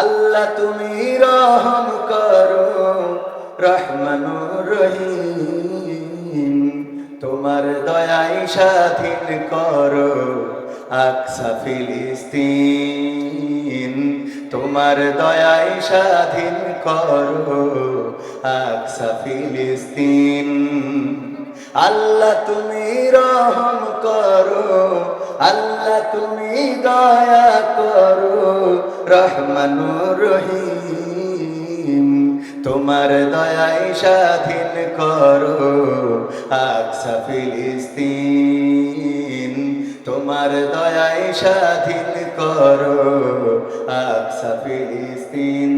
আল্লাহ তুমি রহম করো রহমানুর রহিম। তোমার দয়াই স্বাধীন করো, আকসা ফিলিস্তিন। তোমার দয়াই স্বাধীন করো, আকসা ফিলিস্তিন। আল্লাহ তুমি রহম করো আল্লাহ তুমি দয়া করো রহমানুর রহিম। তোমার দয়াই স্বাধীন করো আকসা ফিলিস্তিন। তোমার দয়াই স্বাধীন করো আকসা ফিলিস্তিন।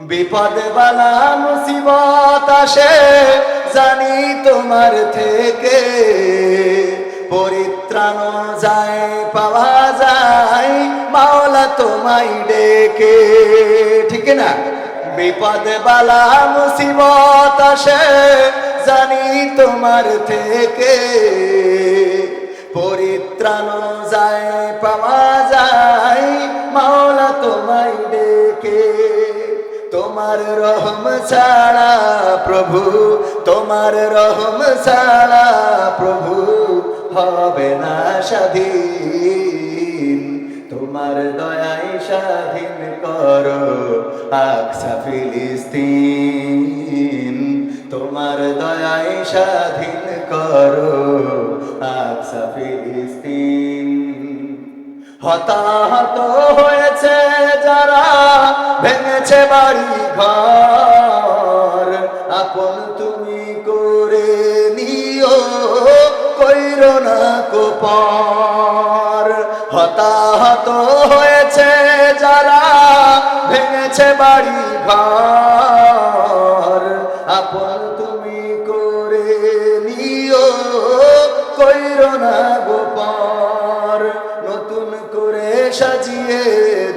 বিপদ বালা মুসিবত আসে জানি তোমার থেকে। পরিত্রাণ যায়, পাওয়া যায়, মাওলা তোমায় ডেকে। ঠিক না? বিপদ বালা মুসিবত আসে, জানি তোমার থেকে। পরিত্রাণ যায়, পাওয়া যায়, মাওলা তোমায় ডেকে। তোমার রহম ছাড়া প্রভু, তোমার রহম ছাড়া প্রভু হবে না স্বাধীন। তোমার দয়াই স্বাধীন করো আকসা ফিলিস্তিন। তোমার দয়াই স্বাধীন করো আকসা ফিলিস্তিন। হতাহত হয়েছে যারা ভেঙেছে বাড়ি ঘর কোপর হতাহত হয়েছে যারা, ভেঙেছে বাড়ি ঘর। আপন তুমি করে নিও, কইর না গোপর নতুন করে সাজিয়ে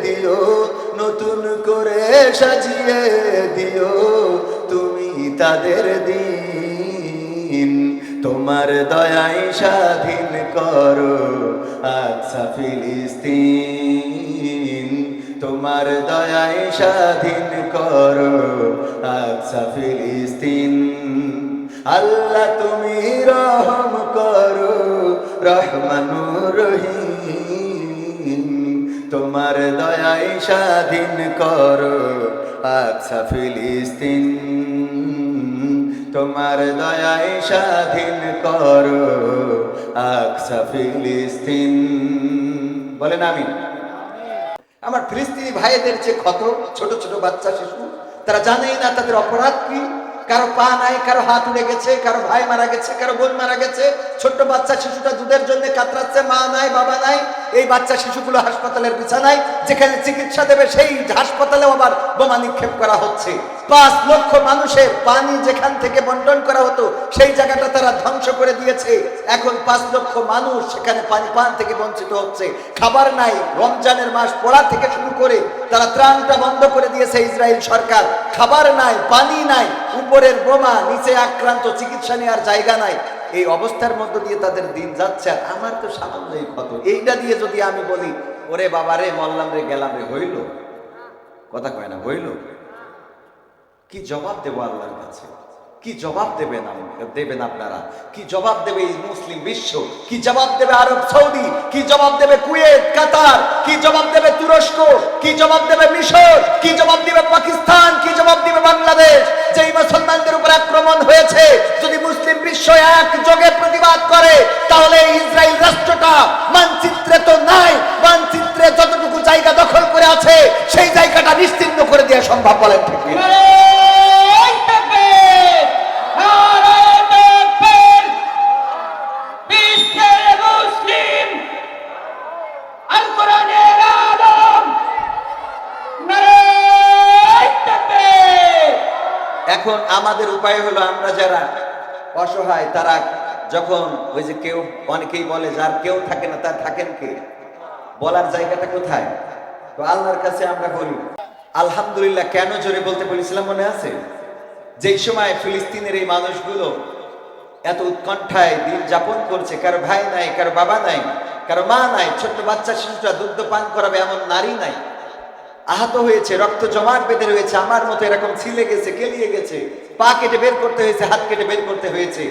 দিও, নতুন করে সাজিয়ে দিও। তুমি তাদের দিন তোমার দয়াই স্বাধীন করো আচ্ছা ফিলিস্তিন। তোমার দয়াই স্বাধীন করো আকসা ফিলিস্তিন। আল্লাহ তুমি রহম করো রহমানুর রহিম। তোমার দয়াই স্বাধীন করো আকসা ফিলিস্তিন। তোমার দয়াই স্বাধীন করো আকসা ফিলিস্তিন। বলেন আমি আমার ফিলিস্তিনি ভাইদের যে ক্ষত, ছোট ছোট বাচ্চা শিশু, তারা জানেই না তাদের অপরাধ কি? কারও পা নাই, কারও হাত উড়ে গেছে, কারও ভাই মারা গেছে, কারও বোন মারা গেছে, ছোট্ট বাচ্চা শিশুটা দুধের জন্য কাতরাচ্ছে, মা নাই, বাবা নাই এই বাচ্চা শিশুগুলো হাসপাতালের বিছানায়, যেখানে চিকিৎসা দেবে সেই হাসপাতালেও আবার বোমা নিক্ষেপ করা হচ্ছে। পাঁচ লক্ষ মানুষের পানি যেখান থেকে বন্টন করা হতো, সেই জায়গাটা তারা ধ্বংস করে দিয়েছে। এখন পাঁচ লক্ষ মানুষ সেখানে পানি পান থেকে বঞ্চিত হচ্ছে। খাবার নাই, রমজানের মাস পড়া থেকে শুরু করে তারা ত্রাণটা বন্ধ করে দিয়েছে ইসরায়েল সরকার। খাবার নাই, পানি নাই, উপরের বোমা, নিচে আক্রান্ত, চিকিৎসা নেওয়ার জায়গা নাই। এই অবস্থার মধ্য দিয়ে তাদের দিন যাচ্ছে আর আমার তো সামান্যই ক্ষত। এইটা দিয়ে যদি আমি বলি, ওরে বাবা রে মল্লাম রে, গেলাম রে, হইল? কথা কয় না, হইল? কি জবাব দেবো আল্লাহর কাছে? কি জবাব দেবেন দেবেন আপনারা? কি জবাব দেবে এই মুসলিম বিশ্ব? কি জবাব দেবে আরব সৌদি? কি জবাব দেবে কুয়েত, কাতার? কি জবাব দেবে তুরস্ক? কি জবাব দেবে মিশর? কি জবাব দিবে পাকিস্তান? কি জবাব দিবে বাংলাদেশ? যেই মুসলমানদের উপর আক্রমণ হয়েছে, যদি মুসলিম বিশ্ব একযোগে প্রতিবাদ করে, তাহলে ইসরায়েল রাষ্ট্রটা উপায় হলো আমরা যারা অসহায়, তারা যখন ওই যে কেউ, অনেকেই বলে, যার কেউ থাকে না, তার থাকেন কে? বলার জায়গাটা কোথায়? তো আল্লাহর কাছে আমরা বলি, আলহামদুলিল্লাহ, কেন জোরে বলতে বলেছিলাম মনে আছে? যেই সময় ফিলিস্তিনের এই মানুষগুলো এত উৎকণ্ঠায় দিন যাপন করছে, কারও ভাই নাই, কারও বাবা নাই, কারও মা নাই, ছোট্ট বাচ্চা শিশুটা দুগ্ধ পান করাবে এমন নারী নাই। আহত হয়েছে, রক্ত জমাট বেঁধে রয়েছে, আমার মতো এরকম ছিলে গেছে, কেলিয়ে গেছে, পা কেটে বের করতে হয়েছে, হাত কেটে বের করতে হয়েছে।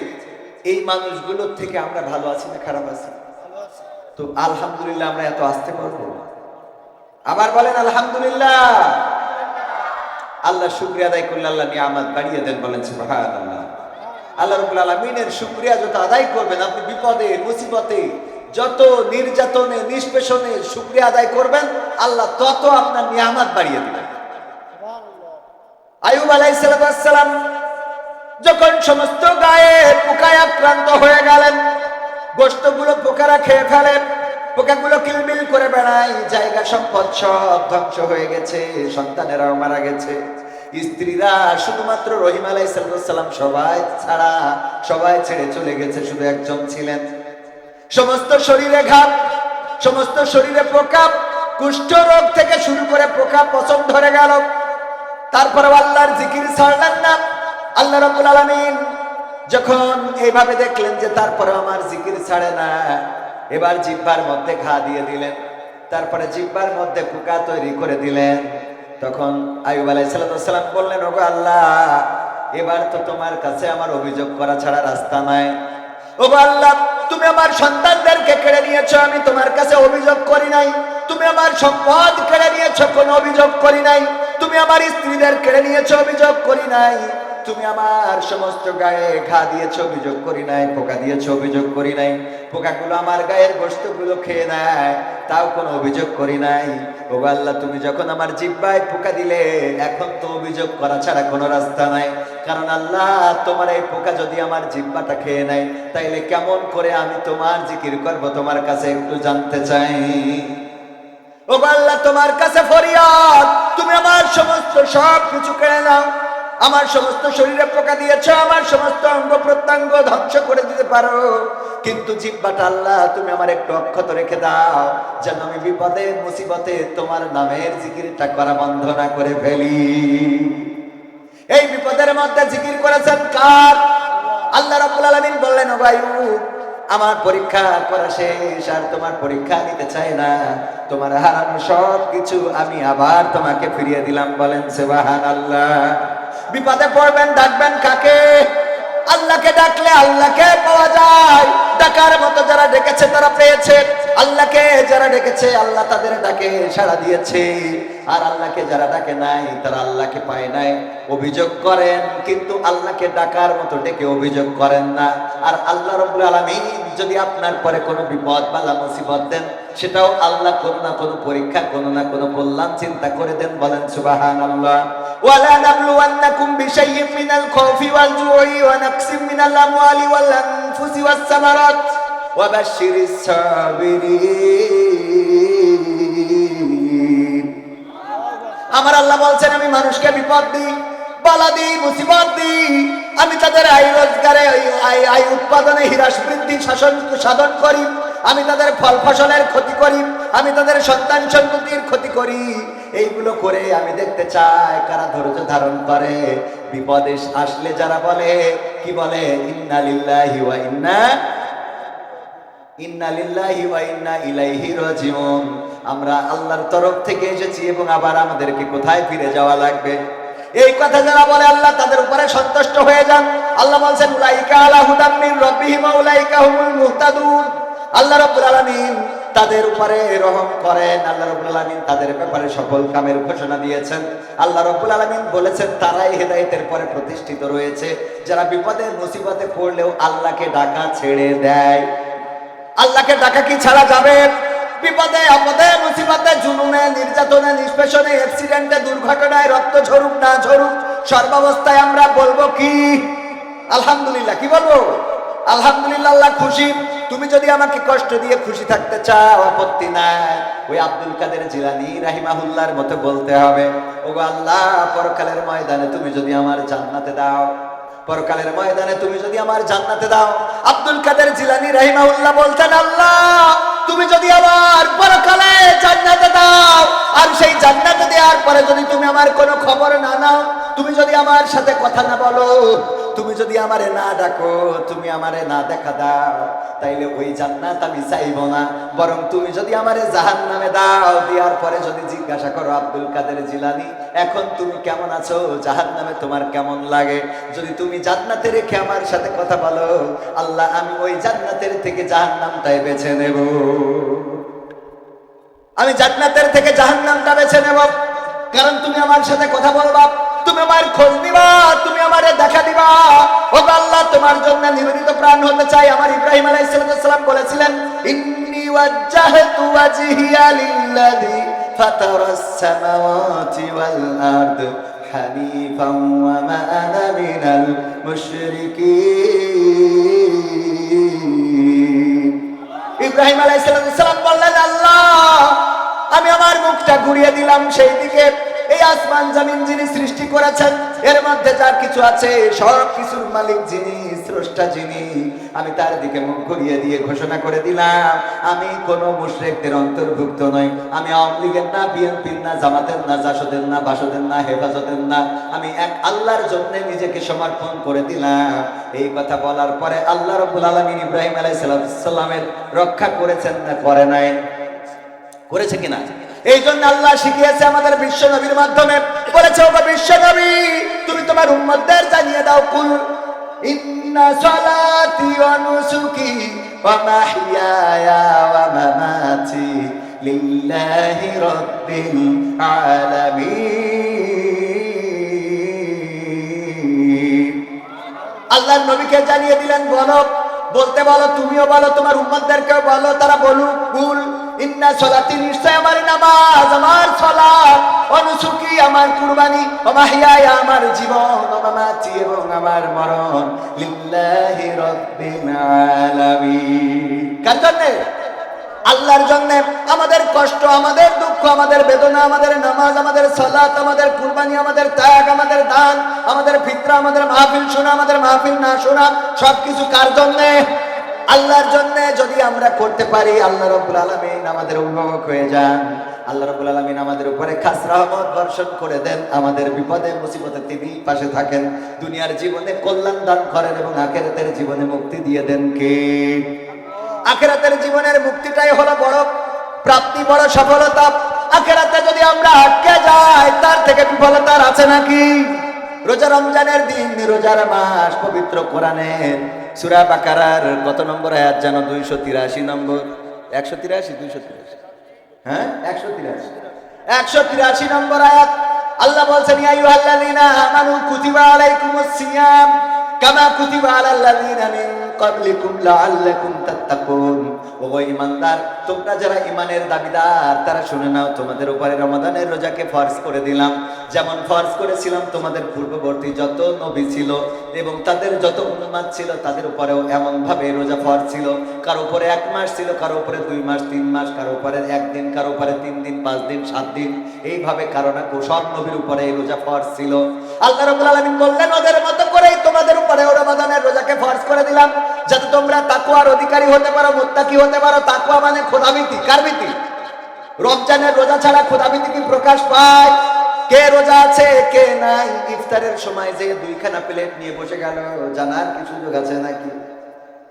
এই মানুষগুলোর থেকে আমরা ভালো আছি না খারাপ আছি? তো আলহামদুলিল্লাহ আমরা এত আসতে পারব আবার বলেন, আলহামদুলিল্লাহ। আল্লাহ শুক্রিয়া আদায় করলে আল্লাহ নিয়ামত বাড়িয়ে দেন, বলেন আল্লাহ রব্বুল আলামিনের শুক্রিয়া যত আদায় করবেন, আপনি বিপদে, মুসিবতে যত নির্যাতনে, নিষ্পেষণে শুক্রিয়া আদায় করবেন, আল্লাহ তত আপনার নিয়ামত বাড়িয়ে দেবেন। আয়ুব আলাইসালাম যখন সমস্ত গায়ে পোকায় আক্রান্ত হয়ে গেলেন গোস্তগুলো পোকারা খেয়ে ফেলেন পোকাগুলো কিলবিল করে বেড়ায়, জায়গা সম্পদ সব ধ্বংস হয়ে গেছে, সন্তানেরাও মারা গেছে। স্ত্রীরা শুধুমাত্র রহিম আলাই সাল্লাম সবাই ছাড়া সবাই ছেড়ে চলে গেছে, শুধু একজন ছিলেন। সমস্ত শরীরে ঘাম সমস্ত শরীরে পোকা কুষ্ঠ রোগ থেকে শুরু করে পোকা পচন ধরে গেল। তারপরে আল্লাহর জিকির ছাড়লেন না। আল্লাহ রাব্বুল আলামিন যখন এইভাবে দেখলেন যে তারপরে আমার জিকির ছাড়ে না, এবার জিব্বার মধ্যে ঘা দিয়ে দিলেন। তারপরে জিব্বার মধ্যে পোকা তৈরি করে দিলেন। তখন আয়ুব আলাইহিস সালাম বললেন, ওগো আল্লাহ, এবার তো তোমার কাছে আমার অভিযোগ করা ছাড়া রাস্তা নাই। ওগো আল্লাহ তুমি আমার সন্তানদেরকে কেড়ে নিয়েছো, আমি তোমার কাছে অভিযোগ করি নাই। তুমি আমার সম্পদ কেড়ে নিয়েছো, কোনো অভিযোগ করি নাই। তুমি আমার স্ত্রীদের কেড়ে নিয়েছো, অভিযোগ করি নাই। তুমি আমার সমস্ত গায়ে ঘা দিয়েছ, অভিযোগ করি নাই, পোকা দিয়েছ, অভিযোগ করি নাই। পোকাগুলো আমার গায়ের গোস্তগুলো খেয়ে নেয়, তাও কোনো অভিযোগ করি নাই। ও আল্লাহ, তুমি যখন আমার জিব্বায় পোকা দিলে, এখন তো অভিযোগ করা ছাড়া কোনো রাস্তা নাই। কারণ আল্লাহ, তোমার এই পোকা যদি আমার জিব্বাটা খেয়ে নেয়, তাইলে কেমন করে আমি তোমার জিকির করব? তোমার কাছে একটু জানতে চাই। ও আল্লাহ, তোমার কাছে ফরিয়াদ। তুমি আমার সমস্ত সব কিছু কেড়ে নাও। আমার সমস্ত শরীরে পোকা দিয়েছ, আমার সমস্ত অঙ্গ প্রত্যঙ্গ ধ্বংস করে দিতে পারো। কিন্তু জিব্বাটা আল্লাহ, তুমি আমার একটু অক্ষত রেখে দাও, যেন আমি বিপদে, মুসিবতে তোমার নামের জিকিরটা করা বন্ধ না করে ফেলি। এই বিপদের মধ্যে জিকির করেছেন কার? আল্লাহ রাব্বুল আলামিন বললেন আমার পরীক্ষা করা শেষ, আর তোমার পরীক্ষা নিতে চাই না। তোমার হারানো সব কিছু আমি আবার তোমাকে ফিরিয়ে দিলাম। বলেন সেবাহান আল্লাহ বিপদে পড়বেন, ডাকবেন কাকে? আল্লাহকে ডাকলে আল্লাহকে পাওয়া যায়। ডাকার মতো যারা ডেকেছে তারা পেয়েছে। আল্লাহকে যারা ডেকেছে, আল্লাহ তাদের ডাকে সাড়া দিয়েছে। আর আল্লাহকে যারা ডাকে নাই, তারা আল্লাহকে পায় নাই। অভিযোগ করেন, কিন্তু আল্লাহকে ডাকার মতো ডেকে অভিযোগ করেন না। আর আল্লাহ রব্বুল আলামিন যদি আপনার পরে কোনো বিপদ বালা মুসিবত দেন, সেটাও আল্লাহ কোনো না কোনো পরীক্ষা, কোনো না কোনো কল্যাণ চিন্তা করে দেন বলেন সুবহানাল্লাহ। ওয়ালা নাবলুওয়ান্নাকুম বিশাইয়্যিন মিনাল খাউফি ওয়াল জুই ওয়া নাকসিম মিনাল আমওয়ালি ওয়াল আনফুসি আমার আল্লাহ বলছেন, আমি মানুষকে বিপদ দিই, বালা দিই, মুসিবত দিই। আমি তাদের আয় রোজগারে আয়- উৎপাদনে হ্রাস বৃদ্ধি শাসন সাধন করি। আমি তাদের ফল ফসলের ক্ষতি করি। আমি তাদের সন্তান সন্ততির ক্ষতি করি। এইগুলো করে আমি দেখতে চাই, কারা ধৈর্য ধারণ করে। বিপদে আসলে যারা বলে, কি বলে? ইন্না লিল্লাহি ওয়া ইন্না ইন্না লিল্লাহি ওয়া ইন্না ইলাইহি রাজিউন আমরা আল্লাহর তরফ থেকে এসেছি এবং আবার আমাদেরকে কোথায় ফিরে যাওয়া লাগবে? এই কথা যারা বলে আল্লাহ তাদের উপরে সন্তুষ্ট হয়ে যান। আল্লাহ বলছেন আল্লাহ রাব্বুল তাদের উপরে রহম করেন। আল্লাহ রাব্বুল আলামিন তাদের ব্যাপারে সকল কামের ঘোষণা দিয়েছেন। আল্লাহ রাব্বুল আলামিন বলেছেন, তারাই হেদায়েতের পরে প্রতিষ্ঠিত রয়েছে। যারা বিপদে মুসিবতে পড়লেও আল্লাহকে ডাকা ছেড়ে দেয়। আল্লাহকে ডাকা কি ছাড়া যাবে? বিপদে, আপদে, মুসিবতে, জুলুমে, নির্যাতনে, নিষ্পেষণে অ্যাক্সিডেন্টে দুর্ঘটনায়, রক্ত ঝরুক, না ঝরুক, সর্বাবস্থায় আমরা বলব কি? আলহামদুলিল্লাহ। কি বলব? আলহামদুলিল্লাহ, আল্লাহ খুশি। তুমি যদি আমাকে কষ্ট দিয়ে খুশি থাকতে চাও, আপত্তি নাই। ওই আব্দুল কাদের জিলানি রাহিমাহুল্লাহর মতো বলতে হবে, ওগো আল্লাহ, পরকালের ময়দানে তুমি যদি আমার জান্নাতে দাও পরকালের ময়দানে তুমি যদি আমার জান্নাতে দাও, আব্দুল কাদের জিলানি রাহিমাউল্লাহ বলতেন, আল্লাহ, তুমি যদি আমার পরকালে জান্নাতে দাও, আর সেই জান্নাতে দেওয়ার পরে যদি তুমি আমার কোনো খবর না নাও, তুমি যদি আমার সাথে কথা না বলো তুমি যদি আমারে না ডাকো, তুমি আমারে না দেখা দাও, তাইলে ওই জান্নাত আমি চাইব না। বরং তুমি যদি আমারে জাহান নামে দাও, দেওয়ার পরে যদি জিজ্ঞাসা করো, আব্দুল কাদের জিলানি, এখন তুমি কেমন আছো? জাহান নামে তোমার কেমন লাগে? যদি তুমি জান্নাতে রেখে আমার সাথে কথা বলো, আল্লাহ, আমি ওই জান্নাতের থেকে জাহান নামটাই বেছে নেব। আমি জান্নাতের থেকে জাহান নামটা বেছে নেব। কারণ তুমি আমার সাথে কথা বলবা। তুমি আমার খোঁজ নিবা তুমি আমারে দেখা দিবা। ও আল্লাহ, তোমার জন্য নিবেদিত প্রাণ হতে চাই। আমার ইব্রাহিম আলাইহিস সালাম বলেছিলেন, ইন্নী ওয়াজ্জাহতু ওয়াজহিয়া লিল্লাযী ফাতারাস সামাওয়াতি ওয়াল আরদ ওয়া মা আনা মিনাল মুশরিকিন। ইব্রাহিম আলাইসালাম বললেন, আল্লাহ, আমি আমার মুখটা ঘুরিয়ে দিলাম, সেই দিকে এই আসমান জমিন যিনি সৃষ্টি করেছেন, এর মধ্যে যার কিছু আছে সব কিছুর মালিক যিনি, স্রষ্টা যিনি। আমি তার দিকে মুখ ঘুরিয়ে দিয়ে ঘোষণা করে দিলাম, আমি কোন মুশরিকদের অন্তর্ভুক্ত নই। আমি আওয়ামী লীগের না, বিএনপির না, জামাতের না, জাসদের না, বাসদের না, হেফাজতের না। আমি এক আল্লাহর জন্য নিজেকে সমর্পণ করে দিলাম। এই কথা বলার পরে আল্লাহ রব্বুল আলমিন ইব্রাহিম আলাইহিস সালামের রক্ষা করেছেন না, করে নাই? করেছে কিনা? এই জন্য আল্লাহ শিখিয়েছে আমাদের বিশ্ব নবীর মাধ্যমে। বলেছে, ওগো বিশ্ব নবী, তুমি তোমার উম্মতদের জানিয়ে দাও, কুল ইন্না সালাতি ওয়া নুসুকি ওয়া মাহইয়ায়া ওয়া মামাতি লিল্লাহি রাব্বিল আলামিন। আল্লাহর নবীকে জানিয়ে দিলেন, বলো বলতে বলো, তুমিও বলো, তোমার উম্মতদেরকেও বলো, তারা বলুক, ভুল। ইন্না সলাতি নিশ্চয় আমার নামাজ, আমার সলাত। অনুসুখী আমার কুরবানি, অমাহিয়ায় মাহিয়ায়া আমার জীবন অমামাচি এবং আমার মরণ। লিল্লাহি রব্বিল আলামিন। কার জন্যে? আল্লাহর জন্য আমাদের কষ্ট, আমাদের দুঃখ, আমাদের বেদনা, আমাদের নামাজ, আমাদের সালাত, আমাদের কুরবানি, আমাদের ত্যাগ, আমাদের দান, আমাদের ফিতরা, আমাদের মাহফিল শোনা, আমাদের মাহফিল না শোনা, সবকিছু কার জন্য? আল্লাহর জন্য যদি আমরা করতে পারি, আল্লাহ রব্বুল আলমিন আমাদের অভিভাবক হয়ে যান। আল্লাহ রব্বুল আলমিন আমাদের উপরে খাস রহমত বর্ষণ করে দেন। আমাদের বিপদে, মুসিবতে তিনি পাশে থাকেন। দুনিয়ার জীবনে কল্যাণ দান করেন এবং আখেরাতের জীবনে মুক্তি দিয়ে দেন কে? আখেরাতের জীবনের মুক্তিটাই হলো বড় প্রাপ্তি, বড় সফলতা। আখেরাতে যদি আমরা আটকে যাই, তার থেকে বিফলতার আছে নাকি? রোজা রমজানের দিন, রোজার মাস, পবিত্র কোরআনের সুরা বাকারার কত নম্বর আয়াত জানো? দুইশো তিরাশি নম্বর। একশো তিরাশি, দুইশো তিরাশি। হ্যাঁ? একশো তিরাশি। একশো তিরাশি নম্বর আয়াত। আল্লাহ বলছেন, ইয়া আইয়ুহাল্লাযীনা আমানু কুতিবা আলাইকুমুস সিয়াম। কামা উপরে রমাদানের রোজাকে যেমন ফরজ করেছিলাম, তোমাদের পূর্ববর্তী যত নবী ছিল এবং তাদের যত উম্মাত ছিল, তাদের উপরেও এমন ভাবে রোজা ফরজ ছিল। কারও উপরে এক মাস ছিল, কারও উপরে দুই মাস, তিন মাস, কারও উপরে একদিন কারও উপরে তিন দিন, পাঁচ দিন, সাত দিন। এইভাবে কারও না সব নবীর উপরে এই রোজা ফরজ ছিল। আল্লাহ রাব্বুল বললেন, ওদের মতো তোমাদের উপরে রমাদানের রোজাকে ফরজ করে দিলাম। যাতে তোমরা তাকুয়ার অধিকারী হতে পারো, মুত্তাকি হতে পারো। তাকুয়া মানে খোদাভীতি কার ভীতি রমজানের রোজা ছাড়া খোদাভীতি কি প্রকাশ পায়? কে রোজা আছে, কে নাই? ইফতারের সময় যে দুইখানা প্লেট নিয়ে বসে গেল, জানার কি সুযোগ আছে নাকি?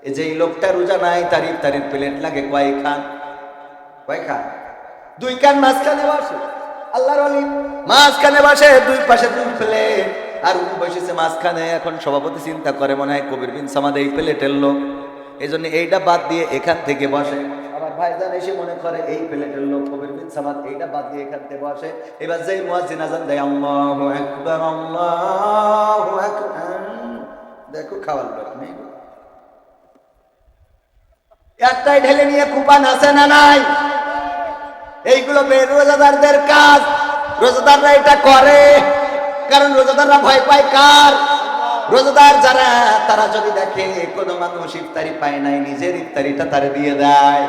এই যে লোকটা রোজা নাই, তার ইফতারের প্লেট লাগে কয় খান? কয় খান? দুই কান মাঝখানে বসে। আল্লাহর মাঝখানে বসে, দুই পাশে দুই প্লেট। আর উনি বসেছে মাঝখানে, এখন সভাপতি চিন্তা করে, মনে হয় কবির বিন সামাদ এই প্লেটের লোক। এই জন্য এইটা বাদ দিয়ে এখান থেকে বসে। একটাই ঢেলে নিয়ে কুপান আছে না নাই? এইগুলো রোজাদারদের কাজ। রোজাদাররা এটা করে। কারণ রোজাদাররা ভয় পায় কার? রোজাদার যারা, তারা যদি দেখে কোনো মানুষ ইফতারি পায় নাই, নিজের ইফতারিটা তারে দিয়ে দেয়।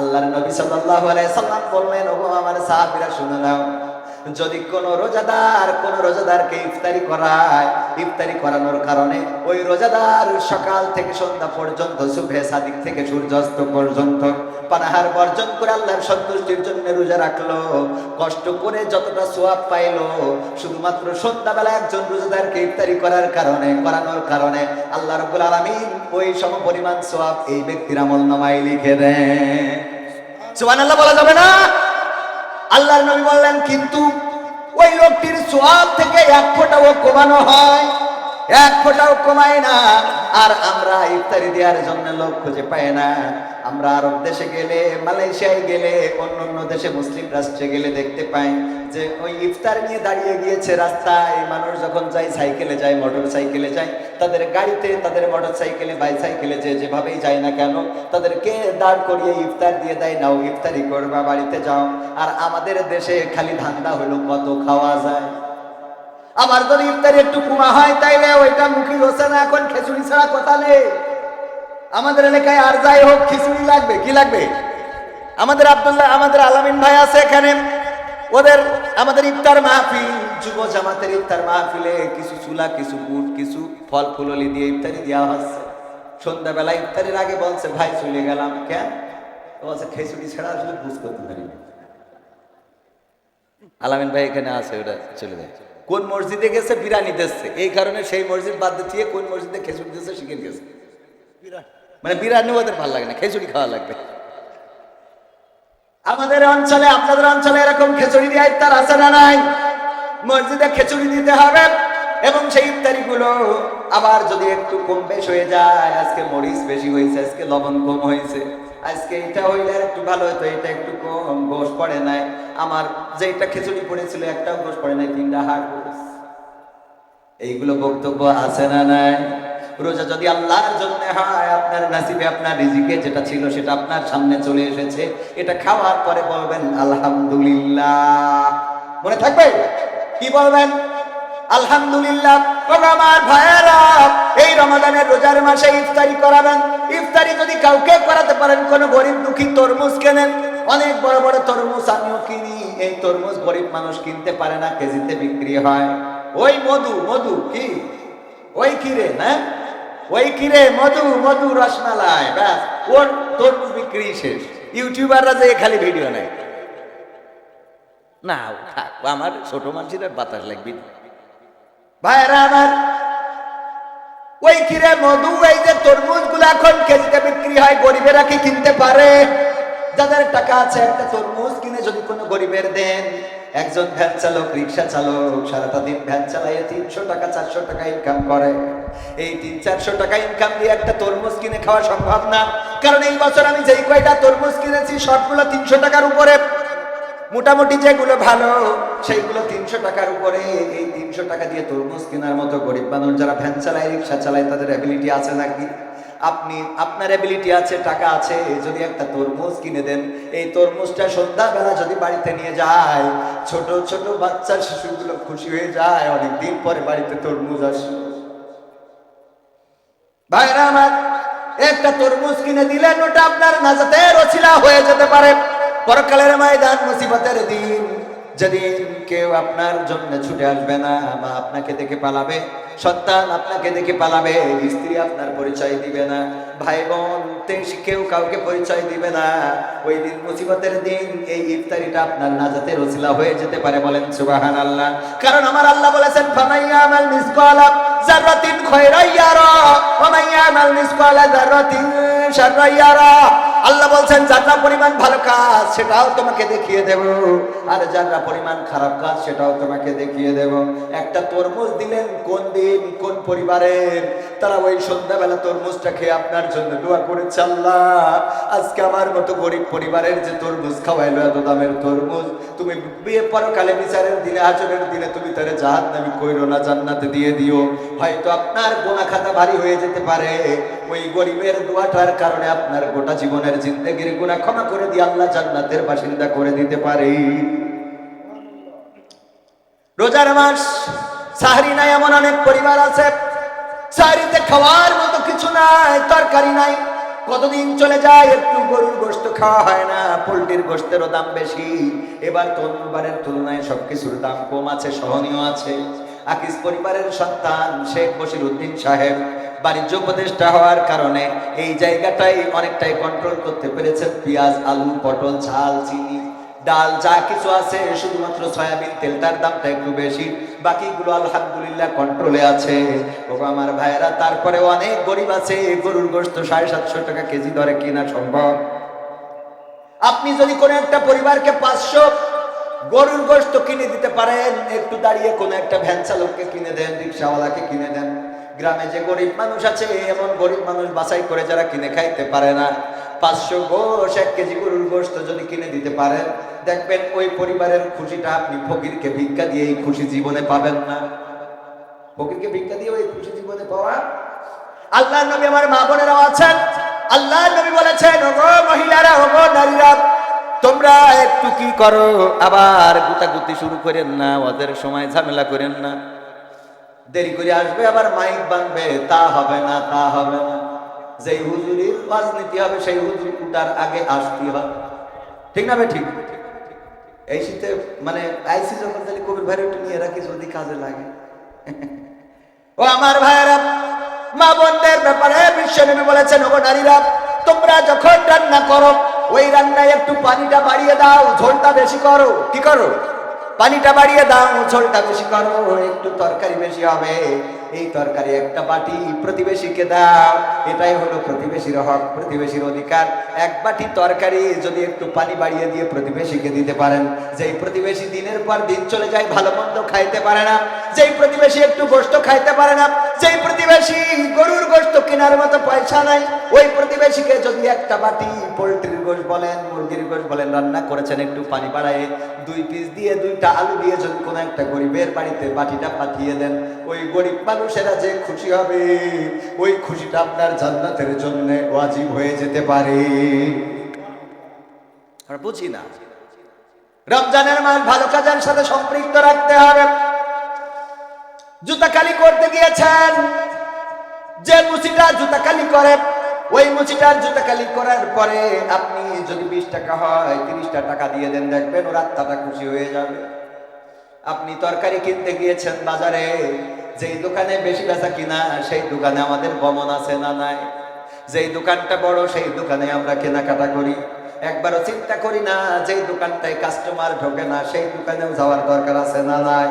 আল্লাহর নবী সাল্লাল্লাহু আলাইহি সাল্লাম বললেন, ওগো আমার সাহাবীরা, শুনে নাও। যদি কোন রোজাদার কোন রোজাদারকে ইফতারি করায়, ইফতারি করানোর কারণে ওই রোজাদার সকাল থেকে সন্ধ্যা পর্যন্ত সুফে সাদিক থেকে সূর্যাস্ত পর্যন্ত পানাহার বর্জন করে আল্লাহর সন্তুষ্টির জন্য রোজা রাখল, কষ্ট করে যতটা সোয়াব পাইলো, শুধুমাত্র সন্ধ্যাবেলা একজন রোজাদারকে ইফতারি করার কারণে, করানোর কারণে আল্লাহ রব্বুল আলামিন ওই সম পরিমাণ সোয়াব এই ব্যক্তির আমল নামায় লিখে দেন। সুবহানাল্লাহ বলা যাবে না? আল্লাহর নবী বললেন কিন্তু ওই লোকটির সোয়াব থেকে এক ফোঁটাও কমানো হয়। এক ফোঁটাও কমায় না। আর আমরা ইফতারি দেওয়ার জন্য লোক খুঁজে পাই না। আমরা আরব দেশে গেলে, মালয়েশিয়ায় গেলে অন্য অন্য দেশে মুসলিম রাষ্ট্রে গেলে দেখতে পাই যে ওই ইফতার নিয়ে দাঁড়িয়ে গিয়েছে রাস্তায়। মানুষ যখন যায়, সাইকেলে যায় মোটর সাইকেলে যায়, তাদের গাড়িতে, তাদের মোটর সাইকেলে বাইসাইকেলে যে যেভাবেই যায় না কেন, তাদেরকে দাঁড় করিয়ে ইফতার দিয়ে দেয়, নাও ইফতারি করবা, বাড়িতে যাও। আর আমাদের দেশে খালি ধান্দা হলো কত খাওয়া যায়। আমার যদি ইফতারি একটু কুমা হয়, তাইলে ওইটা মুখি হচ্ছে না এখন খেচুড়ি ছাড়া কথা নেই আমাদের এলাকায় আর যাই হোক, খিচুড়ি লাগবে, কি লাগবে? আমাদের আব্দুল্লাহ, আমাদের আলামিন ভাই আছে এখানে। ওদের, আমাদের ইফতার মাহফিল, যুব জামাতের ইফতার মাহফিলে কিছু চুলা, কিছু বুট, কিছু ফল, ফুললি দিয়ে ইফতারি দেওয়া হচ্ছে। সন্ধ্যাবেলা ইফতারির আগে বলছে, ভাই, চলে গেলাম। কেন? বলছে খেচুড়ি ছাড়া আসলে বুঝ করতে পারি আলামিন ভাই এখানে আছে, ওটা চলে যায়। কোন মসজিদে গেছে? বিরানি দিচ্ছে। এই কারণে সেই মসজিদ বাদ দিয়ে কোন মসজিদে খেচুড়ি দিচ্ছে, শিখে গেছে মানে বিরানি ওদের ভালো লাগে না খেচুড়ি খাওয়া লাগবে। আমাদের অঞ্চলে, আপনাদের অঞ্চলে এরকম খেচুড়ি দিয়ে ইফতার আছে না নাই? মসজিদে খেচুড়ি দিতে হবে এবং সেই ইফতারি গুলো আবার যদি একটু কম বেশ হয়ে যায়, আজকে মরিচ বেশি হয়েছে, আজকে লবণ কম হয়েছে। আজকে এটা হইলে একটু ভালো হতো, এটা একটু কম, গোশ পড়ে নাই। আমার যেটা খিচুড়ি পড়েছিল, একটাও ঘোষ পড়ে নাই, তিনটা হাট এইগুলো বক্তব্য আছে না নাই? রোজা যদি আল্লাহর জন্য হয়, আপনার নাসিবে, আপনার রিজিকে যেটা ছিল, সেটা আপনার সামনে চলে এসেছে। এটা খাওয়ার পরে বলবেন, আলহামদুলিল্লাহ। মনে থাকবে? কি বলবেন? আলহামদুলিল্লাহ। আমার রোজার মাসে ইফতারি করাবেন। ইফতারি যদি কাউকে করাতে পারেন গরিব তরমুজ কেনেন? অনেক বড় বড় তরমুজ আমিও কিনি। এই তরমুজ গরিব মানুষ কিনতে পারে না, কেজিতে বিক্রি হয়। ওই মধু মধু কি? ওই কিরে না ওই কিরে মধু মধু রসমালাই, ব্যাস তরমুজ বিক্রি শেষ। ইউটিউবাররা খালি ভিডিও নেয়। না আমার ছোট মানুষের বাতাস লাগবে। ওই কিরে মধু, এই যে তরমুজগুলো এখন কেজিতে বিক্রি হয়, গরিবেরা কি কিনতে পারে? যাদের টাকা আছে একটা তরমুজ কিনে যদি কোনো গরিবের দেন, একজন ভ্যান চালক, রিক্সা চালক, সারাটা দিন ভ্যান চালাইয়ে তিনশো টাকা, চারশো টাকা ইনকাম করে। এই তিন, চারশো টাকা ইনকাম দিয়ে একটা তরমুজ কিনে খাওয়া সম্ভব না। কারণ এই বছর আমি যেই কয়টা তরমুজ কিনেছি, সবগুলো তিনশো টাকার উপরে। মোটামুটি যেগুলো ভালো, সেইগুলো তিনশো টাকার উপরে, এই তিনশো টাকা দিয়ে তরমুজ কেনার মতো গরিব মানুষ যারা ভ্যান চালায়, রিক্সা চালায়, তাদের অ্যাবিলিটি আছে নাকি? আপনি, আপনার অ্যাবিলিটি আছে, টাকা আছে, যদি একটা তরমুজ কিনে দেন, এই তরমুজটা সন্ধ্যাবেলা যদি বাড়িতে নিয়ে যায়, ছোট ছোট বাচ্চা শিশুগুলো খুশি হয়ে যায় অনেক দিন পরে বাড়িতে তরমুজ আসে। ভাইরা আমার, একটা তরমুজ কিনে দিলেন ওটা আপনার নাজাতের অছিলা হয়ে যেতে পারে। পরকালের ময়দান মুসিবতের দিন। যেদিন কেউ আপনার জন্য ছুটে আসবে না বা আপনাকে দেখে পালাবে, সন্তান আপনাকে দেখে পালাবে, স্ত্রী আপনার পরিচয় দিবে না ভাই বোন কেউ কাউকে পরিচয় দিবে না। ওই দিন মুসিবতের দিন, এই ইফতারিটা আপনার নাজাতের ওসিলা হয়ে যেতে পারে বলেন সুবাহান আল্লাহ কারণ আমার আল্লাহ বলেছেন ফামাইয়া আমাল মিসকালা জাররাতিন খায়রান ইয়ারা ওয়া মাইয়া আমাল মিসকালা জাররাতিন আল্লাহ বলছেন যারা পরিমাণ ভালো কাজ, সেটাও তোমাকে দেখিয়ে দেব। আর যারা পরিমাণ খারাপ কাজ, সেটাও তোমাকে দেখিয়ে দেব। একটা তরমুজ দিলেন কোন দিন, কোন পরিবারের? তারা ওই সন্ধ্যাবেলা তরমুজটা খেয়ে আপনার জন্য দোয়া করেছে, আল্লাহ, আজকে আমার মতো গরিব পরিবারের যে তরমুজ খাওয়াইলো, এত দামের তরমুজ, তুমি বিয়ে পরকালে বিচারের দিনে আচরের দিনে তুমি তারে জাহাত নামি কইরো না, জান্নাতে দিয়ে দিও। হয়তো আপনার গোনা খাতা ভারী হয়ে যেতে পারে। ওই গরিবের দোয়াটার কারণে আপনার গোটা জীবনের জিন্দগির গুণা ক্ষমা করে দিয়ে আল্লাহ জান্নাতের বাসিন্দা করে দিতে পারে। রোজার মাস, সাহারি নাই, এমন অনেক পরিবার আছে। সাহারিতে খাওয়ার মতো কিছু নাই, তরকারি নাই। কতদিন চলে যায়, একটু গরুর গোস্ত খাওয়া হয় না, পোলট্রির গোস্তেরও দাম বেশি। এবার তন্বারের তুলনায় সবকিছুর দাম কম আছে, সহনীয় আছে। আকিস পরিবারের সন্তান, শেখ বশির উদ্দিন সাহেব। বাণিজ্য উপদেষ্টা হওয়ার কারণে এই জায়গাটাই অনেকটাই কন্ট্রোল করতে পেরেছেন। পেঁয়াজ, আলু, পটল, ঝাল, চিনি, ডাল, যা কিছু আছে, শুধুমাত্র সয়াবিন তেলটার দামটা একটু বেশি। বাকিগুলো আলহামদুলিল্লাহ কন্ট্রোলে আছে। ও আমার ভাইয়েরা, তারপরে অনেক গরিব আছে, গরুর গোস্ত সাড়ে সাতশো টাকা কেজি দরে কেনা সম্ভব। আপনি যদি কোনো একটা পরিবারকে পাঁচশো গরুর গোস্ত কিনে দিতে পারেন, একটু দাঁড়িয়ে কোনো একটা ভ্যান চালককে কিনে দেন, রিক্সাওয়ালাকে কিনে দেন গ্রামে যে গরিব মানুষ আছে, এমন গরিব মানুষ বাছাই করে যারা কিনে খাইতে পারে না। পাঁচশো গোশ, এক কেজি গরুর গোস্ত যদি কিনে দিতে পারেন, দেখবেন ওই পরিবারের খুশিটা আপনি ফকিরকে ভিক্ষা দিয়ে এই খুশি জীবনে পাবেন না। ফকিরকে ভিক্ষা দিয়ে ওই খুশি জীবনে পাওয়া? আল্লাহ নবী আমার মা বোনেরাও আছেন। আল্লাহ নবী বলেছেন, ওগো মহিলারা, ওগো নারীরা, তোমরা একটু কি করো? আবার গুতাগুতি শুরু করেন না, ওদের সময় ঝামেলা করেন না। দেরি করে আসবে, আবার মাইক বানবে তা হবে না, তা হবে না। যেই হুজুরির রাজনীতি হবে, সেই হুজুর উঠার আগে আসতে হবে। ঠিক না ঠিক? এই শীতে মানে আইসি যখন, তাহলে কবির ভাই একটু নিয়ে রাখি যদি কাজে লাগে। ও আমার ভাইয়েরা, মা বোনদের ব্যাপারে বিশ্বনবী বলেছেন ও নারীরা, তোমরা যখন রান্না করো, ওই রান্নায় একটু পানিটা বাড়িয়ে দাও, ঝোলটা বেশি করো। কি করো? পানিটা বাড়িয়ে দাও ঝোলটা বেশি করো একটু তরকারি বেশি হবে। এই তরকারি একটা বাটি প্রতিবেশীকে দাও। এটাই হলো প্রতিবেশীর হক, প্রতিবেশীর অধিকার। এক বাটি তরকারি যদি একটু পানি বাড়িয়ে দিয়ে প্রতিবেশীকে দিতে পারেন। যেই প্রতিবেশী দিনের পর দিন চলে যায়, ভালো মন্দ খাইতে পারে না। যেই প্রতিবেশী একটু গোস্ত খাইতে পারে না, যেই প্রতিবেশী গরুর গোস্ত কেনার মতো পয়সা নাই, ওই প্রতিবেশীকে যদি একটা বাটি পোলট্রির গোশ বলেন, মুরগির গোশ বলেন, রান্না করেছেন একটু পানি বাড়ায়, দুই পিস দিয়ে দুইটা আলু দিয়ে যদি কোনো একটা গরিবের বাড়িতে বাটিটা পাঠিয়ে দেন, ওই গরিব মানুষেরা যে খুশি হবে, ওই খুশিটা আপনার জান্নাতের জন্য ওয়াজিব হয়ে যেতে পারে। বুঝি না। রমজানের মাস ভালো কাজের সাথে সম্পৃক্ত রাখতে হবে। জুতা কালি করতে গিয়েছেন, যে মুচিটা জুতা কালি করে, ওই মুচিটার জুতা কালি করার পরে আপনি যদি বিশ টাকা হয়, তিরিশটা টাকা দিয়ে দেন, দেখবেন ওর আত্মাটা খুশি হয়ে যাবে। আপনি তরকারি কিনতে গিয়েছেন বাজারে যেই দোকানে বেশি বেচা কিনা, সেই দোকানে আমাদের গমন আছে না নাই? যেই দোকানটা বড়, সেই দোকানে আমরা কেনাকাটা করি। একবারও চিন্তা করি না, যেই দোকানটায় কাস্টমার ঢোকে না, সেই দোকানেও যাওয়ার দরকার আছে না নাই?